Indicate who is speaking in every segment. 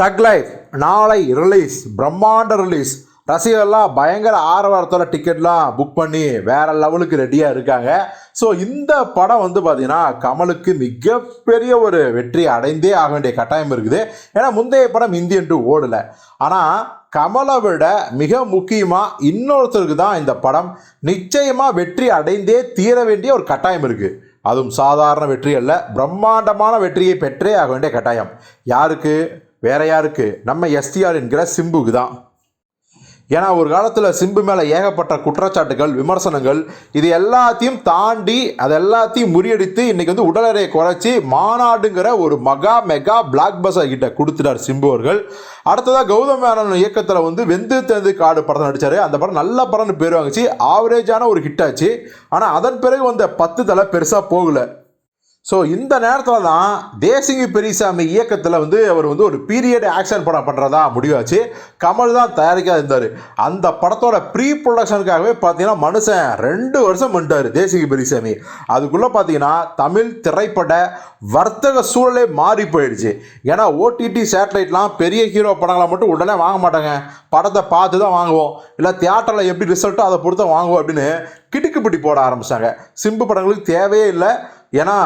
Speaker 1: தக் லைஃப் நாளை ரிலீஸ் பிரம்மாண்ட ரிலீஸ் ரசிகர்லாம் பயங்கர ஆரவாரத்தோட டிக்கெட்லாம் புக் பண்ணி வேற லெவலுக்கு ரெடியாக இருக்காங்க. ஸோ இந்த படம் வந்து பார்த்தீங்கன்னா கமலுக்கு மிகப்பெரிய ஒரு வெற்றி அடைந்தே ஆக வேண்டிய கட்டாயம் இருக்குது. ஏன்னா முந்தைய படம் இந்தியன் டூ ஓடலை. ஆனால் கமலை விட மிக முக்கியமாக இன்னொருத்தருக்கு தான் இந்த படம் நிச்சயமாக வெற்றி அடைந்தே தீர வேண்டிய ஒரு கட்டாயம் இருக்குது அதுவும் சாதாரண வெற்றி அல்ல பிரம்மாண்டமான வெற்றியை பெற்றே ஆக வேண்டிய கட்டாயம். யாருக்கு? வேற யாருக்கு? நம்ம எஸ்டிஆர் என்கிற சிம்புக்கு தான். ஏன்னா ஒரு காலத்தில் சிம்பு மேலே ஏகப்பட்ட குற்றச்சாட்டுகள் விமர்சனங்கள் இது எல்லாத்தையும் தாண்டி அது எல்லாத்தையும் முறியடித்து இன்னைக்கு வந்து உடல் குறைச்சி மாநாடுங்கிற ஒரு மகா மெகா பிளாக் பஸ்ஸர் கிட்ட கொடுத்துட்டார் சிம்பு அவர்கள். அடுத்ததாக கௌதம் மேனன் இயக்கத்தில் வந்து வெந்து தேர்ந்து காடு படத்தை நடித்தார் அந்த படம் நல்ல படம்னு பேர் வாங்கிச்சு. ஆவரேஜான ஒரு ஹிட் ஆச்சு. ஆனால் அதன் பிறகு வந்த பத்து தலை பெருசாக போகலை. ஸோ இந்த நேரத்தில் தான் தேசிங்கி பெரியசாமி இயக்கத்தில் வந்து அவர் வந்து ஒரு பீரியட் ஆக்ஷன் படம் பண்ணுறதா முடிவாச்சு. கமல் தான் தயாரிக்காக இருந்தார். அந்த படத்தோட ப்ரீ ப்ரொடக்ஷனுக்காகவே பார்த்தீங்கன்னா மனுஷன் ரெண்டு வருஷம் பண்ணிட்டார் தேசிங்கி பெரியசாமி. அதுக்குள்ளே பார்த்தீங்கன்னா தமிழ் திரைப்பட வர்த்தக சூழலே மாறி போயிடுச்சு. ஏன்னா ஓடிடி சேட்டலைட்லாம் பெரிய ஹீரோ படங்களை மட்டும் உடனே வாங்க மாட்டாங்க. படத்தை பார்த்து தான் வாங்குவோம். இல்லை தியேட்டரில் எப்படி ரிசல்ட்டோ அதை பொறுத்த வாங்குவோம் அப்படின்னு கிடுக்குப்பிடி போட ஆரம்பிச்சாங்க. சிம்பு படங்களுக்கு தேவையே இல்லை. ஏன்னா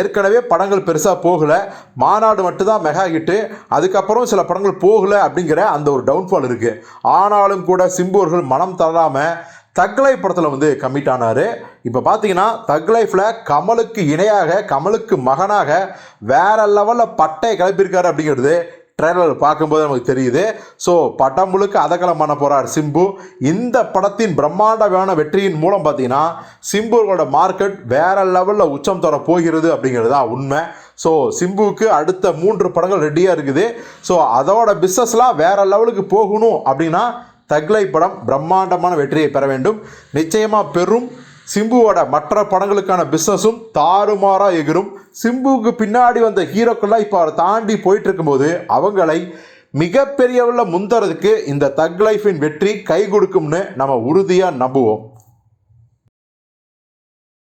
Speaker 1: ஏற்கனவே படங்கள் பெருசாக போகலை. மாநாடு மட்டும்தான் மெகா ஹிட்டு அதுக்கப்புறம் சில படங்கள் போகலை அப்படிங்கிற அந்த ஒரு டவுன்ஃபால் இருக்குது ஆனாலும் கூட சிம்புவர்கள் மனம் தளராமல் தக் லைஃப் படத்தில் வந்து கம்மிட் ஆனார். இப்போ பார்த்தீங்கன்னா தக் லைஃப்பில் கமலுக்கு இணையாக கமலுக்கு மகனாக வேற லெவலில் பட்டையை கிளப்பியிருக்காரு அப்படிங்கிறது ட்ரெய்லர் பார்க்கும்போது நமக்கு தெரியுது. ஸோ படம் முழுக்க அதகலம் பண்ண போகிறார் சிம்பு. இந்த படத்தின் பிரம்மாண்டமான வெற்றியின் மூலம் பார்த்தீங்கன்னா சிம்புவோட மார்க்கெட் வேற லெவலில் உச்சம் தர போகிறது அப்படிங்கிறது தான் உண்மை. ஸோ சிம்புவுக்கு அடுத்த மூன்று படங்கள் ரெடியாக இருக்குது. ஸோ அதோட பிஸ்னஸ்லாம் வேற லெவலுக்கு போகணும் அப்படின்னா தக்லை படம் பிரம்மாண்டமான வெற்றியை பெற வேண்டும். நிச்சயமாக பெறும் சிம்புவோட மற்ற படங்களுக்கான பிஸ்னஸும் தாறுமாறாக எகிரும். சிம்புவுக்கு பின்னாடி வந்த ஹீரோக்கள்லாம் இப்போ அவரை தாண்டி போயிட்டு இருக்கும்போது அவங்களை மிகப்பெரியவில் முந்தறதுக்கு இந்த தக் லைஃபின் வெற்றி கை கொடுக்கும்னு நம்ம உறுதியாக நம்புவோம்.